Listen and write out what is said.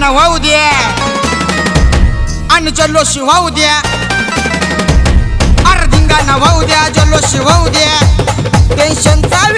वाहू द्या आणि जल्लोष शिवा द्या अर्धिंगा धिंगाणा उद्या द्या शिवा वाहू टेन्शनचा